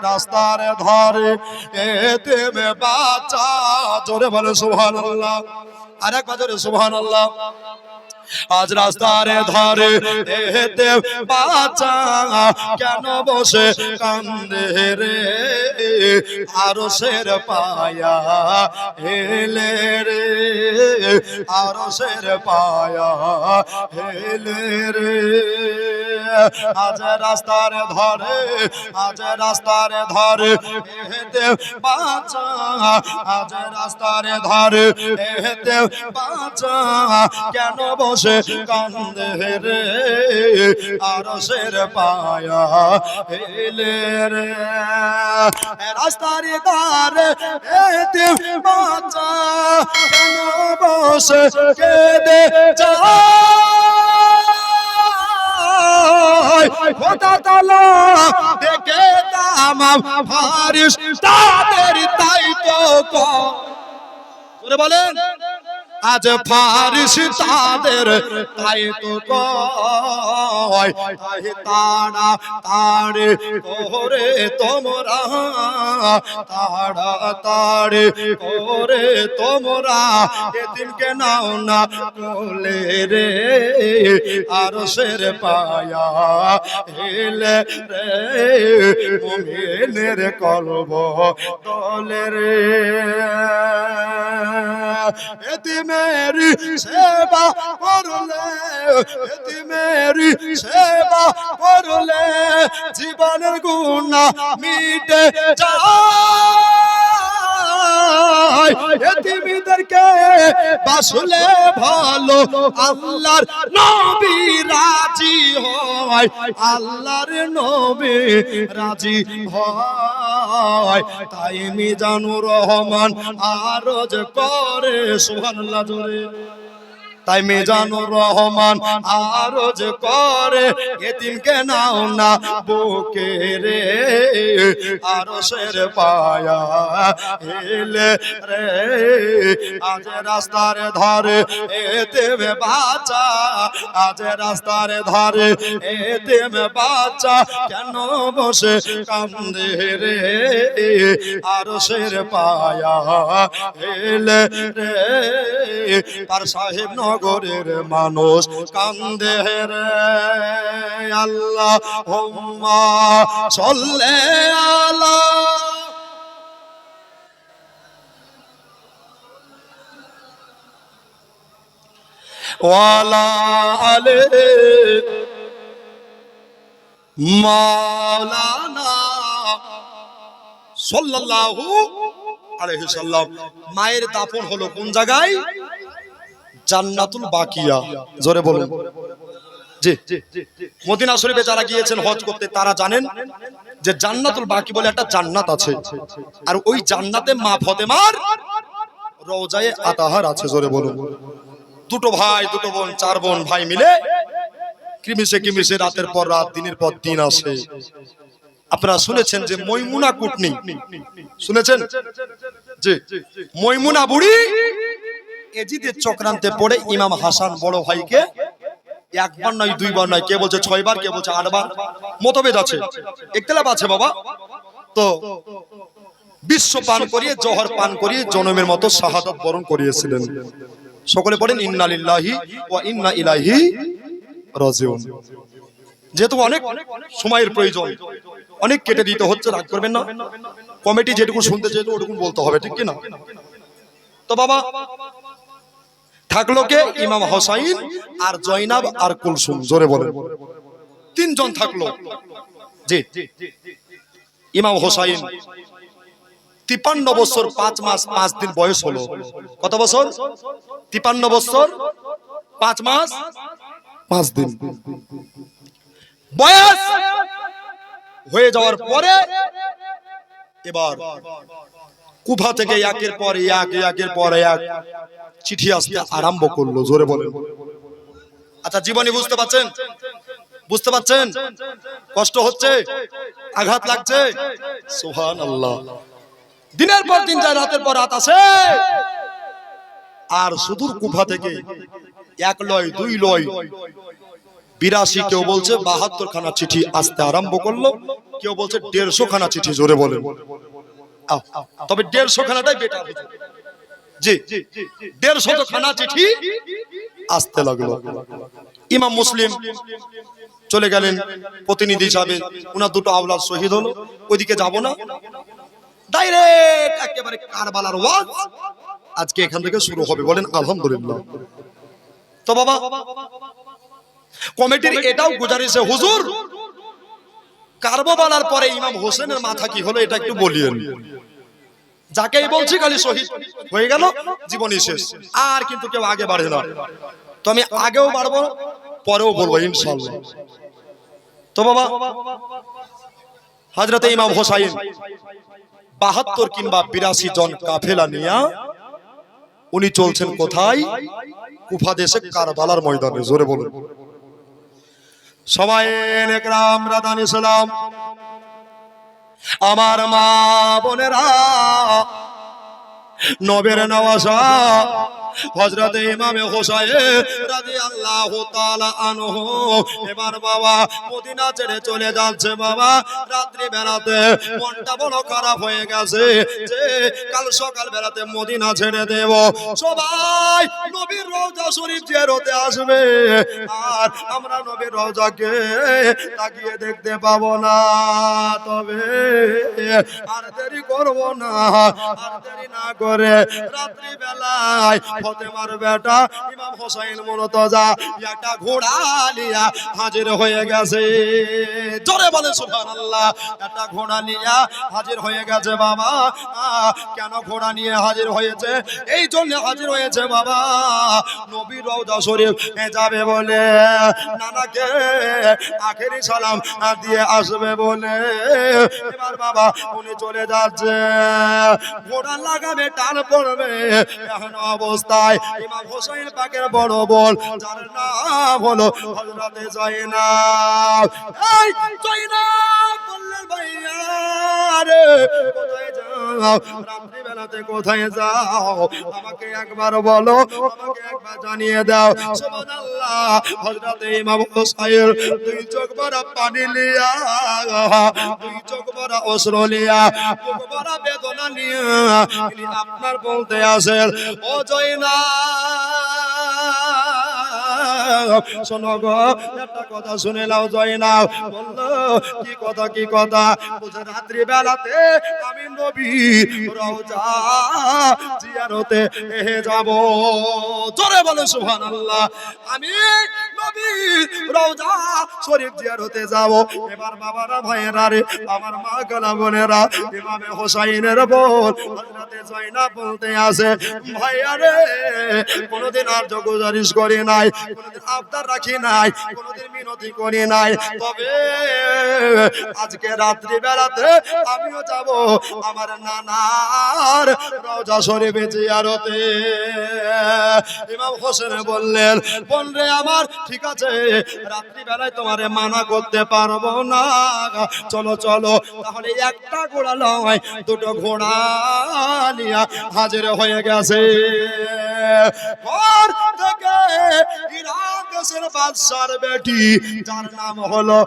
রাস্তার ধরে এতে বাচ্চা। জোরে বলে সুহান আল্লাহ আর এক সুবহান আল্লাহ আজ রাস্তার ধরে এতে বাচ্চা কেন বসে কান্দে রে? আরও শের পায়া হেলে রে আরও শের পায়া হেলে রে। আজ রাস্তার ধারে, আজ রাস্তার ধারে এতে বাচ্চা, আজ রাস্তার ধারে এতে বাচ্চা কেন বসে কান্দে রে আর শের পায়া হেলে রে। রাস্তার ধারে এতে কেন বসে ফারিস, তাদের তাই তো বলেন। আজ ফারিস তাদের তাই তো কয় তাড়া তাড়ে করে তোমরা তাড়া তাড়ে করে তোমরা এদিনকে নাও না কোলে রে আর শের পায়া হেলে রে মুমিনের কলব দলে রে। এতি মেরি সেবা করলে এটি মেরি সেবা করলে জীবনের গুণা মিটে যায় এতিমিদেরকে বাসলে ভালো আল্লাহর নবী রাজি হয়। আল্লাহর নবী রাজি হয়। তাই মিজানুর রহমান আরজ করে সুবহানাল্লাহ জোরে। তাই মেজানুর রহমান আরজ করে এতিমকে নাও না বুকে রে। আরও শের পায়া হেলে রে। আজ রাস্তার ধারে এতে মে বাচ্চা, আজ রাস্তার ধারে এতে মে বাচ্চা কেন বসে কান্দে রে? আরও শের পায়া হেলে রে। পার সাহেব নগরের মানুষ কান্দে রে আল্লাহ, হোম্মা চললে আলা। ওয়ালা আলে মাওলানা সাল্লাল্লাহু মায়ের দাফন হলো কোন জায়গায়? জান্নাতুল বাকিয়া। জোরে বলুন। জি। মদিনা শরীফে যারা গিয়েছেন হজ করতে, তারা জানেন যে জান্নাতুল বাকি বলে একটা জান্নাত আছে। আর ওই জান্নাতে মা ফতেমার রওজায়ে আতাহার আছে, জোরে বলুন। দুটো ভাই, দুটো বোন, চার বোন, ভাই মিলে কিমিসে কিমিসে রাতের পর রাত, দিনের পর দিন আসে। আপনারা শুনেছেন যে মৈমুনা কুটনি? শুনেছেন? জি। মৈমুনা বুড়ি এজিদের চক্রান্তে পড়ে ইমাম হাসান বড় ভাইকে। একবার নয় দুইবার নয় কে বলছে ছয়বার কে বলছে আটবার। মতভেদ আছে। একতলাপ আছে। বাবা। তো বিশ্ব পান করিয়ে জহর পান করিয়ে জনমের মতো শাহাদত বরণ করিয়েছিলেন। সকলে পড়েন ইন্না লিল্লাহি ওয়া ইন্না ইলাইহি রাজিউন। যেহেতু অনেক সময়ের প্রয়োজন অনেক কেটে দিতে হচ্ছে রাগ করবেন না। কমিটি যেটুকু শুনতে চেয়েছে ওটুকু বলতে হবে ঠিক কি না তো বাবা থাকল কে? ইমাম হোসাইন আর জয়নাব আর কুলসুম জোরে বলে তিনজন থাকল। জি। ইমাম হোসাইন তিপান্ন বছর পাঁচ মাস পাঁচ দিন বয়স হলো। কত বছর? তিপান্ন বছর পাঁচ মাস পাঁচ দিন। বয়স হয়ে যাওয়ার পরে এবার কুফা থেকে একের পর এক একের পর এক চিঠি আসতে আরম্ভ করল, জোরে বলে। আচ্ছা জীবনী বুঝতে পারছেন? বুঝতে পারছেন? কষ্ট হচ্ছে? আঘাত লাগছে? সুহান আল্লাহ দিনের পর দিন যায়, রাতের পর রাত আসে। আর সুদূর কুফা থেকে এক লয়, দুই লয়, বিরাশি কেউ বলছে বাহাত্তর খানা চিঠি আসতে আরম্ভ করল, কেউ বলছে দেড়শো খানা চিঠি, জোরে বলে। তবে দেড়শো খানাটাই বেটার জি দেড়শো খানা চিঠি আসতে লাগল। ইমাম মুসলিম চলে গেলেন প্রতিনিধি হিসাবে। ওনার দুটো আওলাদ শহীদ হলো। ওইদিকে যাব না। ডাইরেক্ট একেবারে কারবালার ওয়াজ আজকে এখান থেকে শুরু হবে বলেন আলহামদুলিল্লাহ। তো বাবা কমিটির এটাও গুজারিছে হুজুর কারবালার পরে ইমাম হোসেনের মাথা কি হলো এটা একটু বলিয়েন। যাকেই বলছি খালি শহীদ। হয়ে গেল জীবনই শেষ। আর কিন্তু কেউ আগে বাড়ে না। তো আমি আগেও বাড়বো পরেও বলব ইনশাল্লাহ তো বাবা হাজরতে ইমাম হোসাইন বাহাত্তর কিংবা বিরাশি জন কাফেলা নিয়া উনি চলছেন কোথায়? কুফা দেশে কারবালার ময়দানে জোরে বলুন। সবাই একরাম রাদান ইসলাম আমার মা বোনেরা নবের হজরত ইমামে হোসাইন তাআলা আনহু। এবার বাবা মদিনা ছেড়ে চলে যাচ্ছে বাবা। রাত্রি বেলাতে মনটা বড় খারাপ হয়ে গেছে যে কাল সকাল বেলাতে মদিনা ছেড়ে দেব। সবাই নবীর রওজা শরীফ জিয়ারতে আসবে। আর আমরা নবীর রওজাকে তাকিয়ে দেখতে পাবো না। তবে আর দেরি করব না, আর দেরি না করে। রাত্রি বেলায় ফতেমার বেটা ইমাম হোসাইন মুরতজা একটা ঘোড়া নিয়া হাজির হয়ে গেছে। জোরে বলে সুবহানাল্লাহ। একটা ঘোড়া নিয়া হাজির হয়ে গেছে বাবা। কেন ঘোড়া নিয়ে হাজির হয়েছে? এই জন্য হাজির হয়েছে বাবা। নবী রওজা শরীফ যাবে বলে। নানাকে আখেরি সালাম দিয়ে আসবে বলে। এবার বাবা উনি চলে যাচ্ছে। ঘোড়া লাগাবে টান পড়বে এখন অবস্থায় ইমাম হোসেন পাকের বড় বল যার নাম হলো হযরতে জয়নাব। এই জয়নাব বললেন, ভাইয়া রে, কোথায় একবার বলো একবার জানিয়ে দাও। চোখ পানি লিয়া, দুই চোখ লিয়া বেদনা আপনার বলতে আসেন ও জয়না শোনো গো, একটা কথা শুনে নাও, জয় নাও। বলল, কি কথা কি কথা? রাত্রি বেলাতে আমি নবী জিয়ারতে এহে যাব। জোরে বলে, সুবহানাল্লাহ। আমি নবী রওজা শরীফ জিয়ারতে যাব। এবার বাবারা, ভাইয়েরা রে, আমার মা গলা বোনেরা, ইমামে হোসাইনের বল, হযরতে জয়নাব বলতে আছে, ভাইয়া রে, কোনোদিন আর জগুজারিশ করি নাই আবদার রাখি নাই, কোনোদিন মিনতি করি নাই। তবে আজকে রাত্রি বেলাতে আমিও যাব আমার নানার রওজা শরীফে জিয়ারতে। ইমাম হোসেন বললেন, বোন রে আমার, ঠিক আছে রাত্রি বেলায় তোমারে মানা করতে পারব না। চলো চলো, তাহলে একটা ঘোড়া নয়, দুটো ঘোড়া নিয়া হাজির হয়ে গেছে। ঘর থেকে ইরান দেশের বাদশার বেটি, যার নাম হলো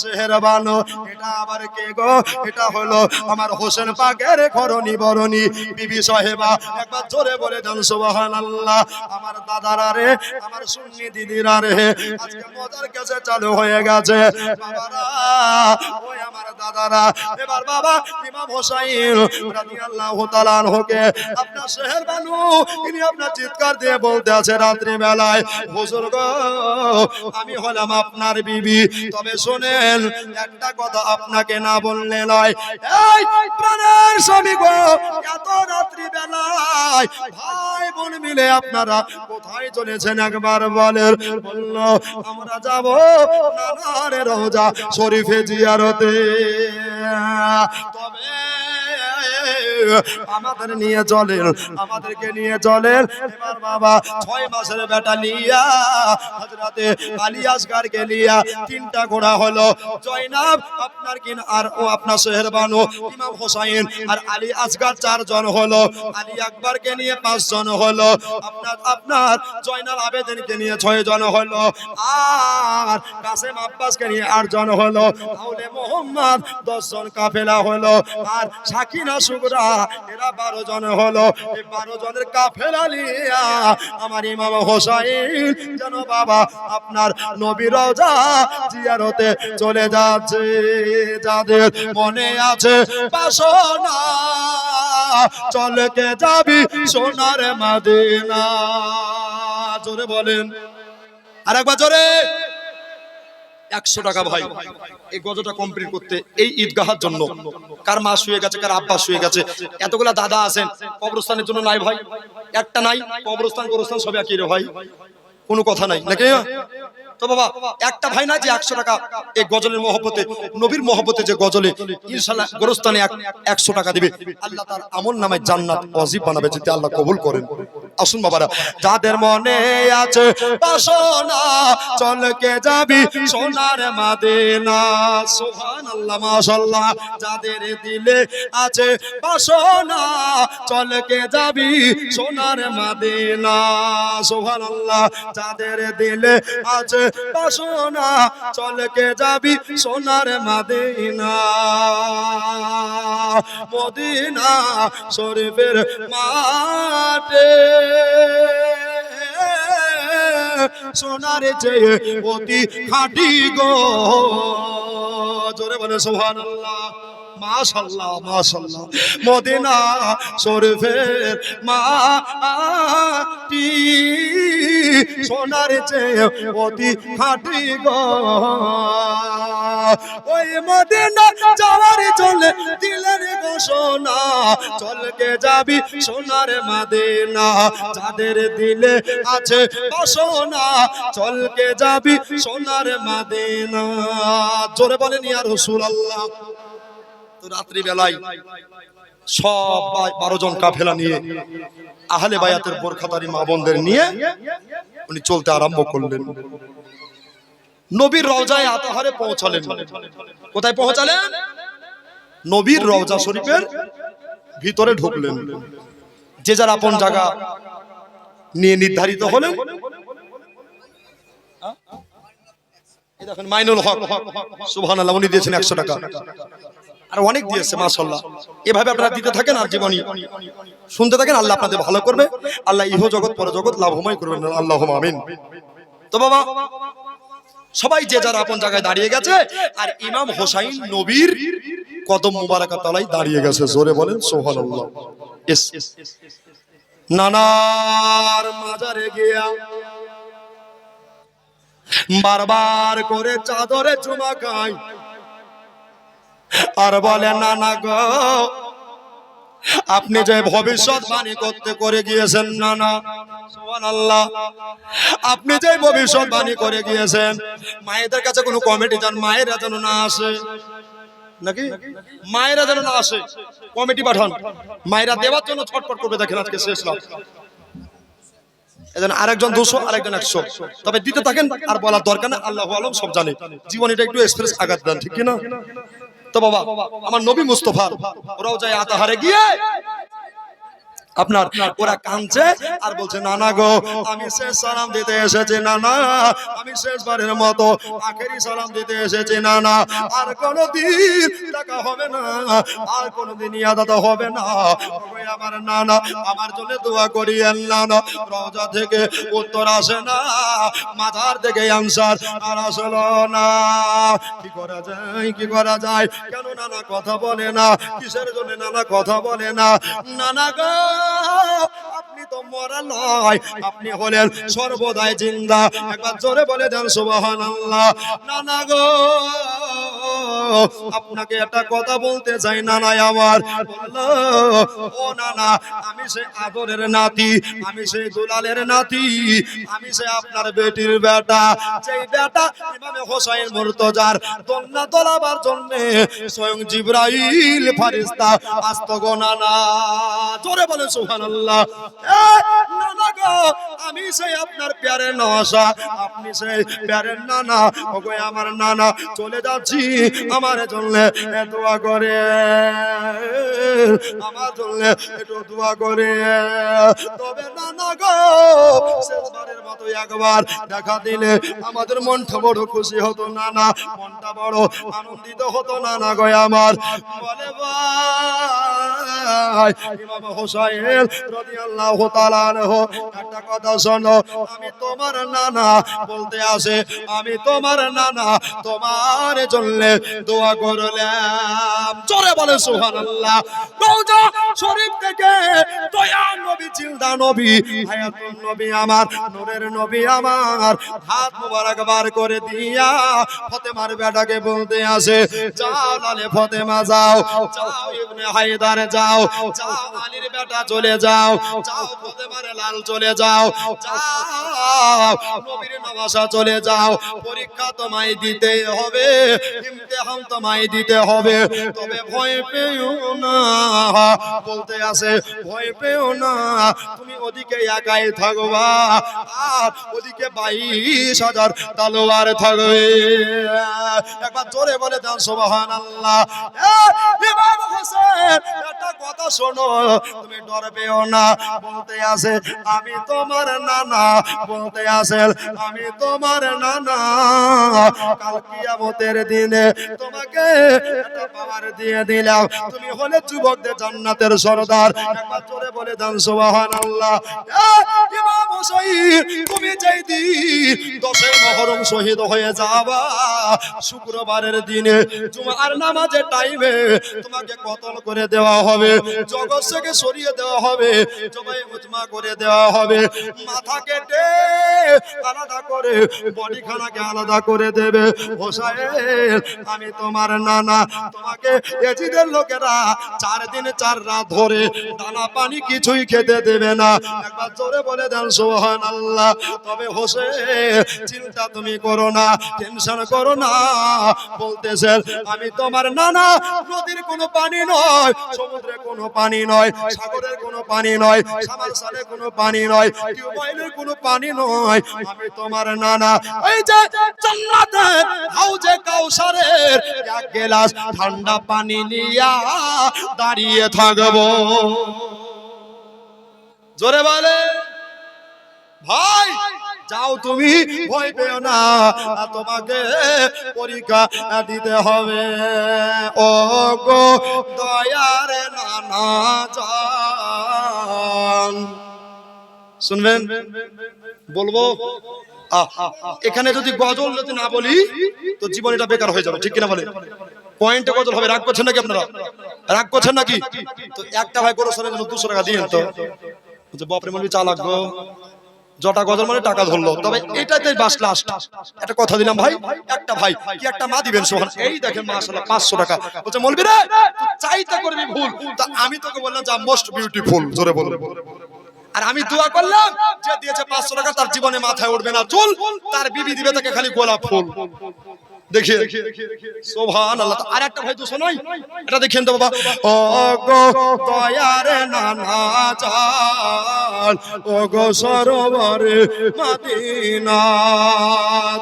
শেহরবানো এটা আবার কে গো? এটা হলো আমার হোসেন পাকের বরণী। বিবি সাহেবা, একবার জোরে বলে দেন আমার রে, আমার সুন্নি রে, আজকে মজার কাছে চালু হয়ে গেছে। ওই আমার দাদারা। এবার বাবা, ইমাম হোসাইন তাআলা আপনার ইনি আপনার চিৎকার দিয়ে বলতে আছে রাত্রি বেলায় হুজুর আমি হলাম আপনার বিবি। তবে শোনেন, একটা কথা আপনাকে না বললে নয়। গো, এত রাত্রি বেলায় মিলে আপনারা কোথায় চলেছেন একবার বলেন। আমরা তবে আমাদের নিয়ে চলেন, আমাদেরকে নিয়ে চলেন। এবার বাবা, ছয় মাসের বেটা হজরতে তিনটা ঘোড়া হলো। জয়নাব, আপনার কিন আর ও আপনার শেহর বানু ইমাম হোসাইন আর আসগার চারজন হলো। আলী নিয়ে পাঁচজন হলো। আপনার আপনার জয়নাল আবেদিনকে নিয়ে ছয় জন হলো। আর কাসেম নিয়ে হলো। তাহলে মোহাম্মদ দশ জন কাফেলা হলো। আর সাকিনা সুগরা এরা বারো জন হলো বারো জনের লিয়া। আমার ইমাম হোসাইন, যেন বাবা, আপনার জিয়ারতে চলে যাচ্ছে। যাদের মনে আছে বাসনা চলকে যাবি সোনার মাদিনা। জোরে বলেন। আর একবার জোরে। একশো টাকা ভাই। এই গজটা কমপ্লিট করতে এই ঈদগাহার জন্য। কার মা শুয়ে গেছে, কার আব্বা শুয়ে গেছে। এতগুলা দাদা আছেন, কবরস্থানের জন্য নাই ভাই। একটা নাই, কবরস্থান কবরস্থান সব একই রে ভাই। কোনো কথা নাই, নাকি? তো বাবা, একটা ভাই না যে একশো টাকা এই গজলের মহব্বতে, নবীর মহব্বতে যে গজলে ইনশাল্লাহ গোরস্থানে একশো টাকা দিবে। আল্লাহ তার আমল নামে জান্নাত অজিব বানাবে যেতে আল্লাহ কবুল করেন। আসুন বাবারা, যাদের মনে আছে বাসনা চলকে যাবি সোনার মাদিনা। সুবহান আল্লাহ মাশাল্লাহ যাদের দিলে আছে বাসনা চলকে যাবি সোনার মাদিনা। সুবহান আল্লাহ যাদের দিলে আছে বাসনা চলকে যাবি সোনার মাদিনা। মদিনা শরীফের মাঠে সোনার চেয়ে অতি খাটি গো। জোরে বলে সোহান মাশাল্লাহ মাশাল্লাহ মদিনা শরীফের মাটি সোনার চেয়ে অতি খাঁটি গো। ওই মদিনা যাওয়ার চলে দিলের ঘোষণা, চলকে যাবি সোনার মাদিনা। যাদের দিলে আছে বাসনা, চলকে যাবি সোনার মাদিনা। জোরে বলেন ইয়া রাসূলুল্লাহ। তো রাত্রি বেলায় সব বারো জন কাফেলা নিয়ে আহলে বায়াতের বোরখাতারি মা বোনদের নিয়ে উনি চলতে আরম্ভ করলেন। নবীর রওজায় আতাহারে পৌঁছালেন। কোথায় পৌঁছালেন? নবীর রওজা শরীফের ভিতরে ঢুকলেন। যে যার আপন জায়গা নিয়ে নির্ধারিত হলেন। মাইনুল হক, সুবহানাল্লাহ, উনি দিয়েছেন একশো টাকা। আর অনেক দিয়েছে মাশাল্লাহ এভাবে আপনারা দিতে থাকেন আর জীবনী। শুনতে থাকেন, আল্লাহ আপনাদের ভালো করবে। আল্লাহ ইহ জগৎ, পর জগৎ লাভময় করবেন আল্লাহ আমিন। তো বাবা, সবাই যে যার আপন জায়গায় দাঁড়িয়ে গেছে, আর ইমাম হোসাইন নবীর কদম মুবারকা তলায় দাঁড়িয়ে গেছে। জোরে বলেন সোহান নানার মাজারে গিয়া বারবার করে চাদরে চুমা খায়। আর বলে, না না গো। আপনি যে ভবিষ্যৎ ভবিষ্যৎবাণী করতে, করে গিয়েছেন নানা আল্লাহ আপনি যে ভবিষ্যৎ ভবিষ্যৎবাণী করে গিয়েছেন, মায়েদের কাছে কোনো কমিটি যান, মায়েরা যেন না আসে। নাকি? মায়েরা যেন না আসে, কমিটি পাঠান। মায়েরা দেওয়ার জন্য ছটফট করবে, দেখেন আজকে শেষ লাভ এজন আরেকজন দুশো, আরেকজন একশো। তবে দিতে থাকেন, আর বলার দরকার না আল্লাহ আলম সব জানে। জীবন এটা একটু এক্সপ্রেস আঘাত দেন, ঠিক কিনা? তো বাবা আমার নবী মুস্তফা ওরাও যায় আতাহারে গিয়ে আপনার ওরা কাঁদছে আর বলছে নানা গো আমি শেষ সালাম দিতে এসেছি নানা। আমি শেষবারের মতো আখেরি সালাম দিতে এসেছি নানা। আর কোনোদিন দেখা হবে না আর কোনো কোনোদিন ইয়াদাত হবে না। আমার নানা আমার জন্য দোয়া করিয়েন নানা। রওজা থেকে উত্তর আসে না মাথার থেকে আনসার আর আসলো না। কি করা যায় কি করা যায়? কেন নানা কথা বলে না? কিসের জন্য নানা কথা বলে না? নানা গো আপনি তো মরা নয়, আপনি হলেন সর্বদাই জিন্দা। একবার জোরে বলে দেন, সুবহানাল্লাহ। নানা গো। আপনাকে একটা কথা বলতে চাই না নাই আমার ও না না আমি সেই আদরের নাতি, আমি সেই দুলালের নাতি, আমি সেই আপনার বেটির বেটা। সেই বেটা ইমামে হোসাইন মুর্তজার দোলনা তোলাবার জন্য স্বয়ং জিব্রাইল ফারিস্তা আস্ত গো না না জোরে বলে, সুবহানাল্লাহ। না না আমি সেই আপনার প্যারের নওয়াসা আপনি সেই প্যারের নানা, ওগো আমার নানা, চলে যাচ্ছি। আমার জন্য দোয়া করে। আমার জন্য একটু দোয়া করে। তবে নানা গো, শেষবারের মতো একবার দেখা দিলে আমাদের মনটা বড় খুশি হতো। নানা মনটা বড় আনন্দিত হতো। নানা গো, আমার বলে ভাই, ইমাম হোসাইন রাদিয়াল্লাহু তাআলা আনহু, একটা কথা শোনো, আমি তোমার নানা বলতে আসে, আমি তোমার নানা তোমার জন্য দোয়া করলাম। জোরে বলে সুবহানাল্লাহ। রওজা শরীফ থেকে দয়া নবী জিন্দা নবী, হায়াতুন নবী আমার, নূরের নবী আমার, হাত মোবারক বার করে দিয়া ফতেমার বেটাকে বলতে আসে, যাও লালে ফতেমা যাও যাও ইবনে হায়দার যাও যাও আলীর বেটা চলে যাও যাও ফতেমার লাল চলে যাও যাও নবীর নবাসা চলে যাও, পরীক্ষা তোমায় দিতে হবে তোমায় দিতে হবে। তবে ভয় পেও না। বলতে আছে, ভয় পেও না। তুমি ওদিকে একাই থাকবা, আর ওদিকে বাইশ হাজার তালোয়ার থাকবে। একবার জোরে বলে দেন সোবাহান আল্লাহ কথা শোনো, তুমি ডর পেও না। বলতে আমি তোমার নানা। বলতে আমি তোমার নানা। কাল কিয়ামতের দিনে তোমাকে পাওয়ার দিয়ে দিলাম। তুমি হলে যুবকদের জান্নাতের সরদার। একবার বলে দেন, সুবহানাল্লাহ। ইমাম হুসাইন, তুমি যেই দিন দশে মহরম শহীদ হয়ে যাবা। শুক্রবারের দিনে জুমার নামাজের টাইমে তোমাকে কতল করে দেওয়া হবে। জগৎ থেকে সরিয়ে দেওয়া হবে, জবাই উজমা করে দেওয়া হবে। মাথা কেটে আলাদা করে বডি খানাকে আলাদা করে দেবে। হোসাইন আমি তোমার নানা, তোমাকে এজিদের লোকেরা চার দিন চার রাত ধরে দানা পানি কিছুই খেতে দেবে না। একবার জোরে বলে দেন সোহান আল্লাহ তবে হোসেন চিন্তা তুমি করো না, টেনশন করো না। বলতেছেন, আমি তোমার নানা, নদীর কোনো পানি নয়, সমুদ্রে কোনো পানি নয় সাগরের কোনো পানি নয় সামারসালে কোনো পানি নয় টিউবওয়েলের কোনো পানি নয়। আমি তোমার নানা। এই যে জান্নাতে হাউজে কাউসারের এক গ্লাস ঠান্ডা পানি নিয়া দাঁড়িয়ে থাকব। জোরে বলে ভাই যাও তুমি, ভয় পেও না। তোমাকে পরীক্ষা দিতে হবে। ও গো দয়ার নানা শুনবেন? বলব? এখানে যদি গজল যদি না বলি, তো জীবন এটা বেকার হয়ে যাবে, ঠিক কিনা বলে? পয়েন্টে গজল হবে, রাগ করছেন নাকি আপনারা? রাগ করছেন নাকি? তো একটা ভাই করে দুশো টাকা দিন তো। বাপরে, মনে চালাক গো জটা গজল মানে টাকা ধরলো। তবে এটাতে বাস লাস্ট একটা কথা দিলাম ভাই, একটা ভাই, কি একটা মা দিবেন সোহান? এই দেখেন মাশাআল্লাহ 500 টাকা। বলছে, মলবি রে চাইতে করবি ভুল। তা আমি তোকে বললাম যা মোস্ট বিউটিফুল জোরে বল। আর আমি দোয়া করলাম, যে দিয়েছে 500 টাকা, তার জীবনে মাথায় উঠবে না চুল, তার বিবি দিবে তাকে খালি গোলাপ ফুল। সোভান আল্লাহ আর একটা ভাই শোনাই। এটা দেখেন তো বাবা। ও গো দয়ার নানা চাল ও গো সরোবরে মদিনা।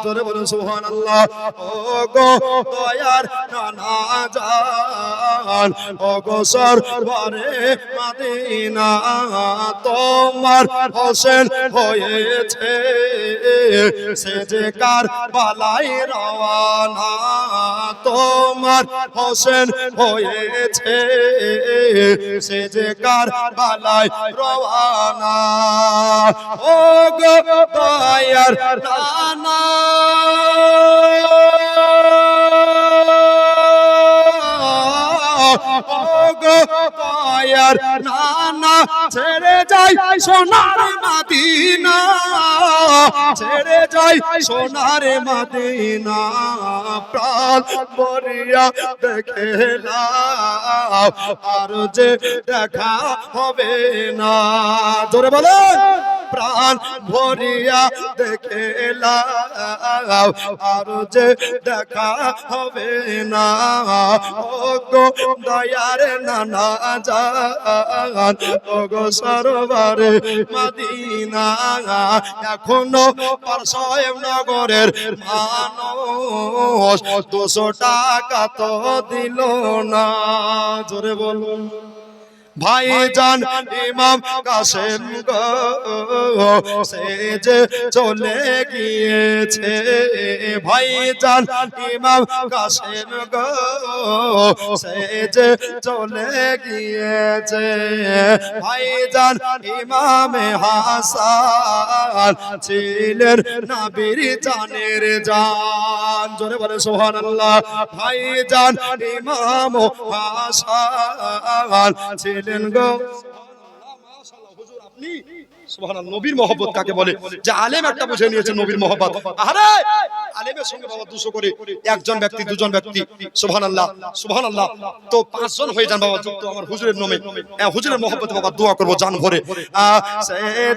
তোরে বলুন সোহান আল্লাহ ও গো দয়ার নানা চাল ও গো সরোবরে মদিনা। তোমার হোসেন হয়েছে সে যে কার বালাই রওয়ানা তোমার হোসেন হয়েছে। সে যে কার বালায় রওয়ানা। ও গো দয়ার নানা দয়ার নানা ছেড়ে যাই সোনার মাদিনা। ছেড়ে যাই সোনার মাদিনা। প্রাণ মরিয়া দেখে আর যে দেখা হবে না। জোরে বলেন। প্রাণ ভরিয়া দেখে আর যে দেখা হবে না ও দয়ার নানা জান ও গো সরবারে মদিনা। এখনও পারসয়েম নগরের মানুষ দুশো টাকা তো দিল না। জোরে বলুন। ভাই জান ইমাম কাসেম গো সে যে চলে গিয়েছে। ভাই জান ইমাম কাসেম গো সে যে চলে গিয়েছে। ভাই জান ইমামে হাসান ছিলেন নবীর জানের জান। জোরে বলে সুবহানাল্লাহ। ভাই জান ইমাম হাসান ছিলেন গো নবীর মহব্বত কাকে বলে? যে আলেম একটা বুঝে নিয়েছে নবীর মহব্বত। আরে আলেমের সঙ্গে বাবা দুশো করে একজন ব্যক্তি দুজন ব্যক্তি। সুবহানাল্লাহ। সুবহানাল্লাহ তো পাঁচজন হয়ে যান বাবা যুক্ত আমার হুজুরের নামে। হুজুরের মহব্বতে বাবা দোয়া করব জান ভরে। আহ,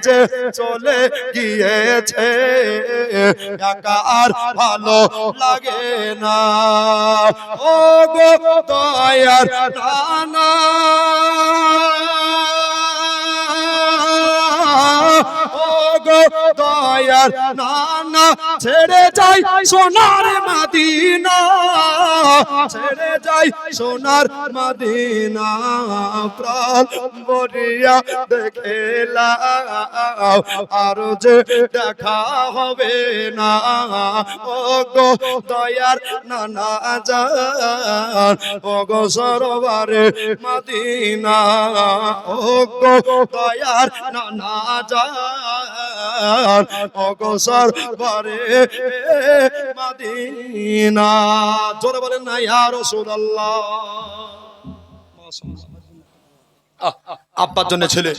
যে চলে গিয়েছে একা আর ভালো লাগে না। ও গো দয়ার নানা। দয়ার নানা ছেড়ে যাই সোনার মাদিনা। ছেড়ে যাই সোনার মাদিনা, প্রাণ মরিয়া দেখে লাও। আর যে দেখা হবে না ও গো দয়ার নানা জান ও গো সরবারে মদিনা ও গো দয়ার নানা জান। ও গো সরবারে মদিনা। জোরে বলেন না, ইয়া রাসূলুল্লাহ। আব্বার জন্য ছেলে।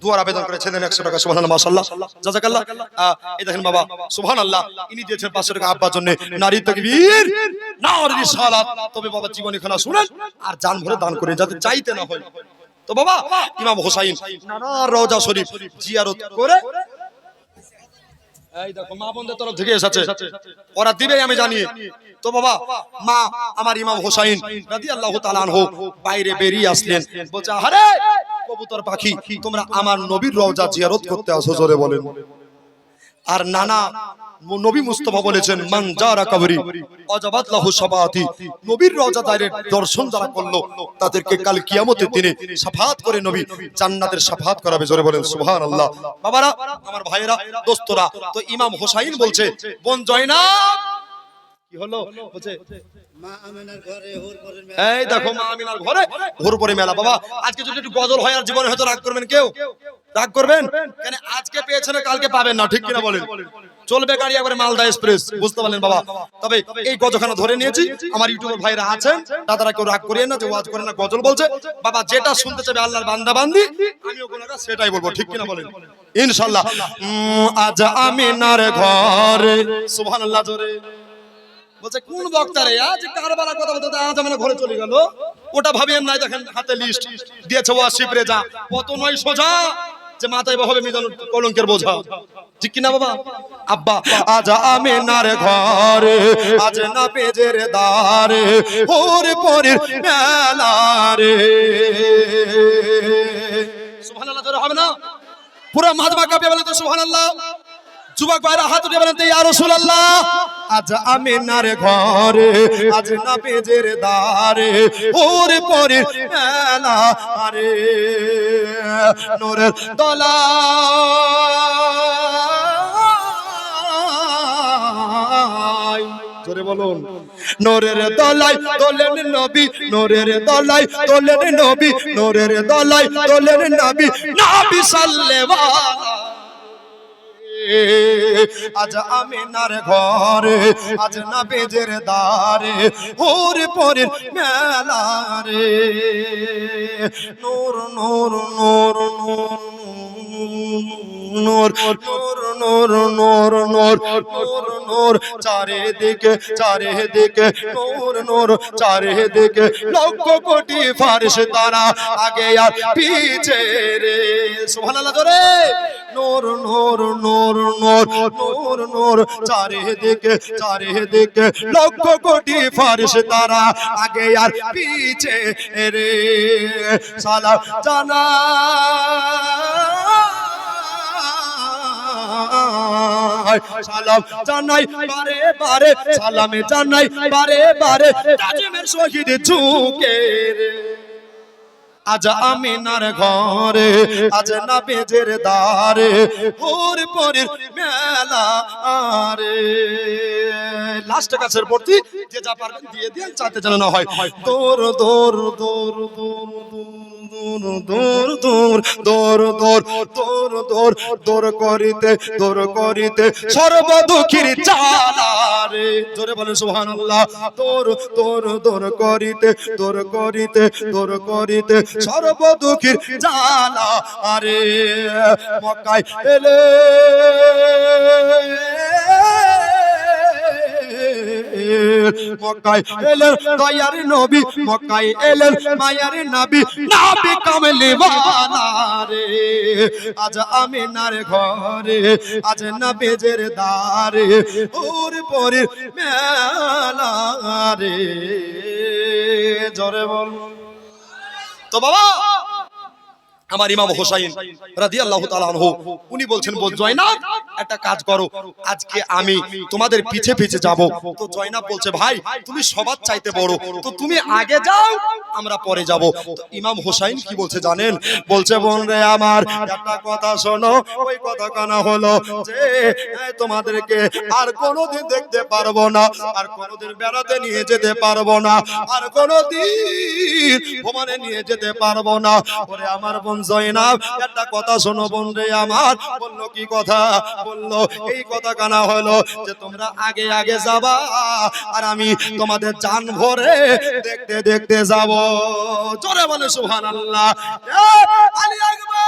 দুয়ার আবেদন করে ছেলেন একশো টাকা সুবহান মাসাল্লাহ জাজাকাল্লাহ। এই দেখেন বাবা সুবহান আল্লাহ ইনি দিয়েছেন পাঁচশো টাকা আব্বার জন্য। নারী তকবীর নারী সালাত তবে বাবা, জীবনী খানা শুনেন, আর জান ভরে দান করে যাতে চাইতে না হয়। তো বাবা, ইমাম হোসাইন, নানা রওজা শরীফ জিয়ারত করে এই দেখো মা বোনদের তরফ থেকে এসেছে। ওরা দিবে আমি জানি। তো বাবা মা আমার ইমাম হোসাইন রাদিয়াল্লাহু তাআলা আনহু বাইরে বেরিয়ে আসলেন। বলছে আরে কবুতর পাখি তোমরা আমার নবীর রওজা জিয়ারত করতে আসো জোরে বলেন। আর নানা নবী মুস্তফা বলেছেন, মান যারা কবরি, অজাবাত লাহু সাবাতি। নবীর রজা দায়ের দর্শন যারা করল, তাদেরকে কাল কিয়ামতের দিনে শাফাত করে নবী জান্নাতের শাফাত করাবে। জোরে বলেন, সুবহানাল্লাহ। বাবারা, আমার ভাইয়েরা, দোস্তরা, তো ইমাম হোসাইন বলছে, বোন জয়না কি হলো? বলছে এই দেখো মা আমিনার ঘরে ঘোর পরে মেলা। বাবা আজকে যদি একটু গজল হয় আর জীবনে হয়তো রাগ করবেন কেউ। রাগ করবেন? কেন আজকে পেয়েছেন কালকে পাবেন না ঠিক কিনা বলেন? চলবে গাড়ি একবারে মালদা এক্সপ্রেস বুঝতে পারলেন বাবা। তবে এই গজখানা ধরে নিয়েছি আমার ইউটিউবের ভাইরা আছেন দাদারা কেউ রাগ করিয়ে না যে ওয়াজ করে না গজল বলছে। বাবা যেটা শুনতে চাবে আল্লাহর বান্দা বান্দি সেটাই বলব ঠিক কিনা বলেন? ইনশাল্লাহ আজ আমিনার ঘরে সুবহানাল্লাহ জোরে। বলছে, কোন বক্তা রে আজ কারবার কথা বলতে আজ আমার ঘরে চলে গেল। ওটা ভাবিয়েন নাই, দেখেন, হাতে লিস্ট দিয়েছে ওয়াসিফ রেজা। কত নয় সোজা যে মাথায় হবে মিজান কলঙ্কের বোঝা। ঠিক কিনা বাবা? আব্বা, আজ আমি নার ঘরে, আজ না পেজের দারে ওরে পরে মেলা রে সুবহানাল্লাহ, জোরে হবে না? পুরো মাজমা কাঁপিয়ে বলে তো সুবহানাল্লাহ। যুবক ভাইরা হাত উঠে বলেন তো ইয়া রাসূলুল্লাহ আজ আমিনার ঘরে, আজ না পেজের দারে ওরে পরে মেলা আরে, নূরের দলা জোরে বলুন, নোরের দলাই দোলেন নবী, নোরের দলাই দোলেন নবী, নোরের দলাই দোলেন নবী নবী সাল্লাল্লাহু আজ আমিনার ঘরে আজ না বেজের দ্বারে ওর পরের মেলা রে নূর নূর নূর নূর নূর নূর নূর নূর নূর নূর চারিদিকে চারিদিকে নূর নূর চারিদিকে লক্ষ কোটি ফারিস তারা আগে আর পিছে রে সুবহানাল্লাহ জোরে নূর নূর নূর নূর নূর নূর। চারিদিকে চারিদিকে লক্ষ কোটি ফারিস তারা আগে আর পিছে রে সালাম জানা সালাম জানাই, বারে বারে। সালামে জানাই, বারে বারে। তাজিমের শহীদ ঝুঁকে রে। আজ আমিনার ঘরে, আজ না বেজের দারে ওর পরের মেলা আরে। লাস্ট কাছের পড়তি যে যা পারবেন দিয়ে দিয়ে চাতে যেন না হয়। দৌর দৌর দৌর দৌর দৌড় দৌড় দৌড় দৌড় দৌড় দৌড় দৌড় করিতে দৌড় করিতে সর্বদুখীর চালারে জোরে বলেন সুবহানাল্লাহ। দৌড় দৌড় দৌড় করিতে দৌড় করিতে দৌড় করিতে সর্বদুখীর চালা আরে মক্কায় এলে মক্কায় এলেন দয়ার নবী, মক্কায় এলেন মায়ার নবী। নবী কামলি রে আজ আমিনার ঘরে, আজ নবীজের দারে ওর পরে মেলা রে জোরে বল তো বাবা আমার ইমাম হোসাইন রাদিয়াল্লাহু তাআলা আনহু উনি বলছেন বল জয়নাব একটা কাজ করো। আজকে আমি তোমাদের পিছে পিছে যাব। তো জয়নাব বলছে ভাই তুমি সবার চাইতে বড়। তো তুমি আগে যাও আমরা পরে যাব। তো ইমাম হোসাইন কি বলছে জানেন? বলছে বোন রে আমার একটা কথা শোনো ওই কথা কানা হলো যে তোমাদেরকে আর কোনোদিন দেখতে পারব না। আর কোনোদিন বেড়াতে নিয়ে যেতে পারব না। আর কোনোদিন ভ্রমণে নিয়ে যেতে পারব না। ওরে আমার বোন জয়নাব, একটা কথা শোনো বোন রে আমার। বলল, কি কথা? বলল, এই কথা কানা হলো যে তোমরা আগে আগে যাবা আর আমি তোমাদের জান ভরে দেখতে দেখতে যাব। জোরে বলে সুহান আল্লাহ আলী আকবার!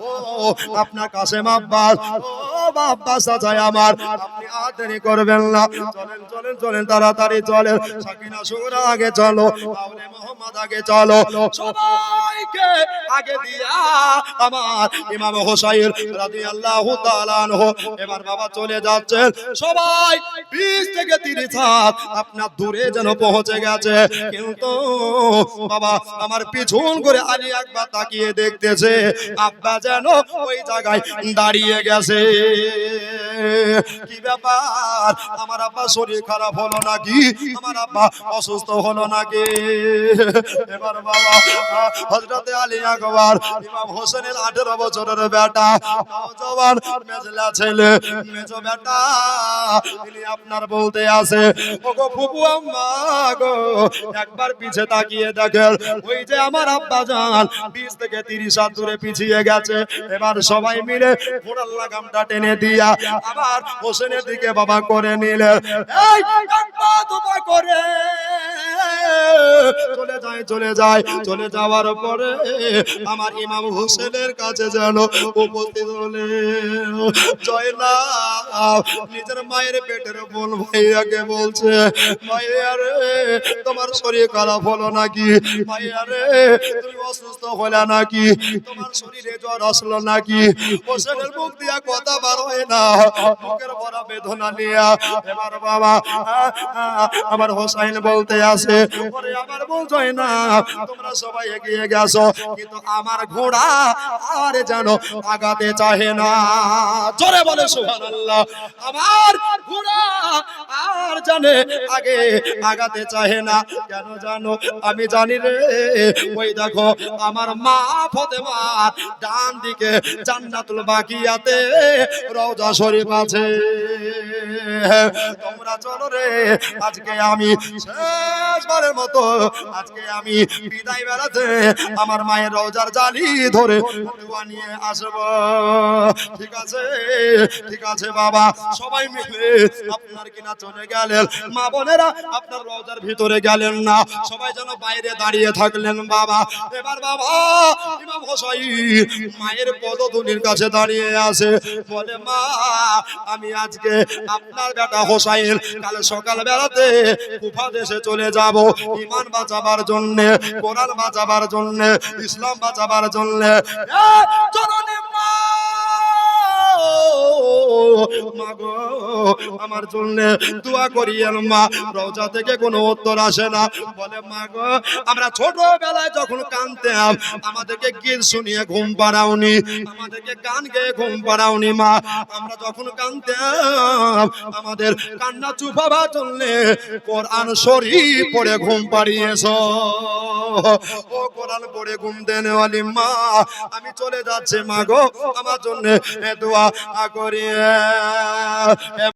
ও, আপনার কাছে আব্বাস। ও আব্বাস আজায় আমার। আপনি আদেরি করবেন না। চলেন চলেন চলেন, তাড়াতাড়ি চলেন। সাকিনা সুরা আগে চলো আউলে মোহাম্মদ আগে চলো। সবাইকে আগে দিয়া আমার ইমাম হোসাইন রাদিয়াল্লাহু তাআলা আনহু। এবার বাবা চলে যাচ্ছেন। সবাই 20 থেকে 30 হাত আপনার দূরে যেন পৌঁছে গেছে। কিন্তু বাবা আমার পিছন করে আলী একবার তাকিয়ে দেখতেছে। আব্বা যেন ওই জায়গায় দাঁড়িয়ে গেছে। কি ব্যাপার? আমার আব্বা শরীর খারাপ হলো নাকি? আমার আব্বা অসুস্থ হলো নাকি? এবার বাবা হজরতে আলী আকবর, ইমাম হোসেনের আঠেরো বছরের বেটা নওজওয়ান মেজলা ছেলে, মেজ বেটা, তিনি আপনার বলতে আছে, ওগো ফুপু আম্মা গো, একবার পিছে তাকিয়ে দেখেন, ওই যে আমার আব্বা জান, বিশ থেকে তিরিশ হাত দূরে পিছিয়ে গেছে। এবার সবাই মিলে ঘোড়ার লাগামটা টেনে দিয়া আবার হোসেনের দিকে বাবা করে নিলে। এই করে। চলে যায় চলে যায় চলে যাওয়ার পরে আমার ইমাম হোসেনের কাছে যেন উপস্থিত হলে। নিজের মায়ের পেটের বোন ভাইয়াকে বলছে ভাইয়া রে তোমার শরীর খারাপ হলো নাকি? ভাইয়া রে তুমি অসুস্থ হলে নাকি? তোমার শরীরে জ্বর আসলো নাকি? হোসেনের মুখ দিয়া কথা বার হয় না। মুখের বড় বেদনা এবার বাবা, আমার হোসাইন বলতে আছে, ওরে আমার না তোমরা সবাই এগিয়ে গেছো, কিন্তু আমার ঘোড়া আর জানো আগাতে চাহে না। জোরে বলে, সুবহানাল্লাহ, আমার ঘোড়া আর জানে আগে আগাতে চাহে না। কেন জানো, আমি জানি রে, ওই দেখো, আমার মা ফতেমা ডান দিকে জান্নাতুল বাকিয়াতে রওজা শরীফ আছে তোমরা চলো রে, আজকে আমি শেষবারের মতো, আজকে আমি বিদায় বেড়াতে আমার মায়ের রোজার জালি ধরে নিয়ে আসব। ঠিক আছে? ঠিক আছে বাবা। সবাই মিলে আপনার কিনা চলে গেলেন। মা বোনেরা, আপনার রোজার ভিতরে গেলেন না। সবাই যেন বাইরে দাঁড়িয়ে থাকলেন বাবা। এবার বাবা, ইমাম হোসাই মায়ের পদধূলির কাছে দাঁড়িয়ে আছে। বলে, মা আমি আজকে আপনার বেটা হোসাইন কাল সকাল বেলাতে কুফা দেশে চলে যাব। ইমান বাঁচাবার জন্য, কোরআন বাঁচাবার জন্য, ইসলাম বাঁচাবার জন্য। জননী মা মা গো, আমার জন্য দোয়া করিয়েন মা। রওজা থেকে কোনো উত্তর আসে না। বলে মা গো আমরা ছোটবেলায় যখন কানতাম আমাদেরকে গীত শুনিয়ে ঘুম পাড়াওনি আমাদেরকে গান গেয়ে ঘুম পাড়াওনি মা। আমরা যখন কানতাম আমাদের কান্না চুপাবার জন্য কোরআন শরীফ পড়ে ঘুম পাড়িয়েছ। ও কোরআন পড়ে ঘুম দেনে মা আমি চলে যাচ্ছে মা গো আমার জন্য দোয়া করিয়ে yeah.